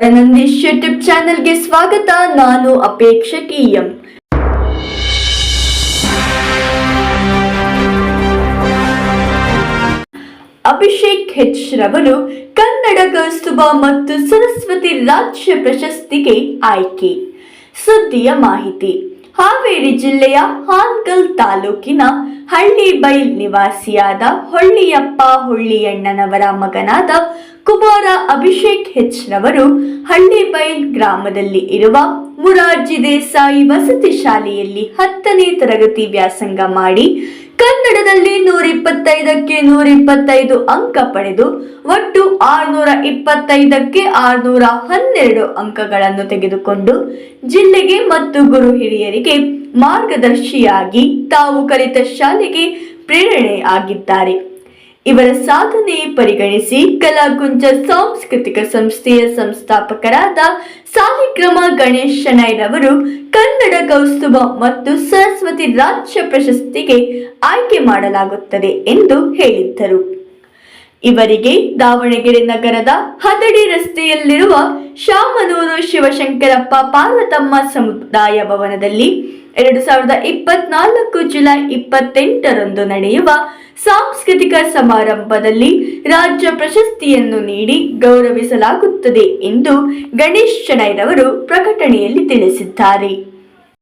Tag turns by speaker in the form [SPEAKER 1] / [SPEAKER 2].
[SPEAKER 1] Nandish YouTube ಚಾನೆಲ್ಗೆ ಸ್ವಾಗತ. ನಾನು ಅಪೇಕ್ಷಕಿ ಎಂ ಅಭಿಷೇಕ್ ಹೆಚ್ ರವರು ಕನ್ನಡ ಕೌಸ್ತುಭ ಮತ್ತು ಸರಸ್ವತಿ ರಾಜ್ಯ ಪ್ರಶಸ್ತಿಗೆ ಆಯ್ಕೆ. ಸುದ್ದಿಯ ಮಾಹಿತಿ. ಹಾವೇರಿ ಜಿಲ್ಲೆಯ ಹಾನ್ಗಲ್ ತಾಲೂಕಿನ ಹಳ್ಳಿಬೈಲ್ ನಿವಾಸಿಯಾದ ಹೊಳ್ಳಿಯಪ್ಪ ಹೊಳ್ಳಿಯಣ್ಣನವರ ಮಗನಾದ ಕುಮಾರ ಅಭಿಷೇಕ್ ಹೆಚ್ ರವರು ಹಳ್ಳಿಬೈಲ್ ಗ್ರಾಮದಲ್ಲಿ ಇರುವ ಮುರಾರ್ಜಿ ದೇಸಾಯಿ ವಸತಿ ಶಾಲೆಯಲ್ಲಿ ಹತ್ತನೇ ತರಗತಿ ವ್ಯಾಸಂಗ ಮಾಡಿ ಕನ್ನಡದಲ್ಲಿ ನೂರ ಇಪ್ಪತ್ತೈದಕ್ಕೆ ನೂರ ಇಪ್ಪತ್ತೈದು ಅಂಕ ಪಡೆದು ಒಟ್ಟು ಆರುನೂರ ಇಪ್ಪತ್ತೈದಕ್ಕೆ ಆರುನೂರ ಹನ್ನೆರಡು ಅಂಕಗಳನ್ನು ತೆಗೆದುಕೊಂಡು ಜಿಲ್ಲೆಗೆ ಮತ್ತು ಗುರು ಹಿರಿಯರಿಗೆ ಮಾರ್ಗದರ್ಶಿಯಾಗಿ ತಾವು ಕಲಿತ ಶಾಲೆಗೆ ಪ್ರೇರಣೆ ಆಗಿದ್ದಾರೆ ಇವರ ಸಾಧನೆ ಪರಿಗಣಿಸಿ ಕಲಾಕುಂಚ ಸಾಂಸ್ಕೃತಿಕ ಸಂಸ್ಥೆಯ ಸಂಸ್ಥಾಪಕರಾದ ಸಾಲಿಗ್ರಾಮ ಗಣೇಶ್ ಶೆಣೈರವರು ಕನ್ನಡ ಕೌಸ್ತುಭ ಮತ್ತು ಸರಸ್ವತಿ ರಾಜ್ಯ ಪ್ರಶಸ್ತಿಗೆ ಆಯ್ಕೆ ಮಾಡಲಾಗುತ್ತದೆ ಎಂದು ಹೇಳಿದ್ದರು. ಇವರಿಗೆ ದಾವಣಗೆರೆ ನಗರದ ಹದಡಿ ರಸ್ತೆಯಲ್ಲಿರುವ ಶಾಮನೂರು ಶಿವಶಂಕರಪ್ಪ ಪಾರ್ವತಮ್ಮ ಸಮುದಾಯ ಭವನದಲ್ಲಿ ಎರಡು ಸಾವಿರದ ಇಪ್ಪತ್ನಾಲ್ಕು ಜುಲೈ ಇಪ್ಪತ್ತೆಂಟರಂದು ನಡೆಯುವ ಸಾಂಸ್ಕೃತಿಕ ಸಮಾರಂಭದಲ್ಲಿ ರಾಜ್ಯ ಪ್ರಶಸ್ತಿಯನ್ನು ನೀಡಿ ಗೌರವಿಸಲಾಗುತ್ತದೆ ಎಂದು ಗಣೇಶ್ ಶೆಣೈರವರು ಪ್ರಕಟಣೆಯಲ್ಲಿ ತಿಳಿಸಿದ್ದಾರೆ.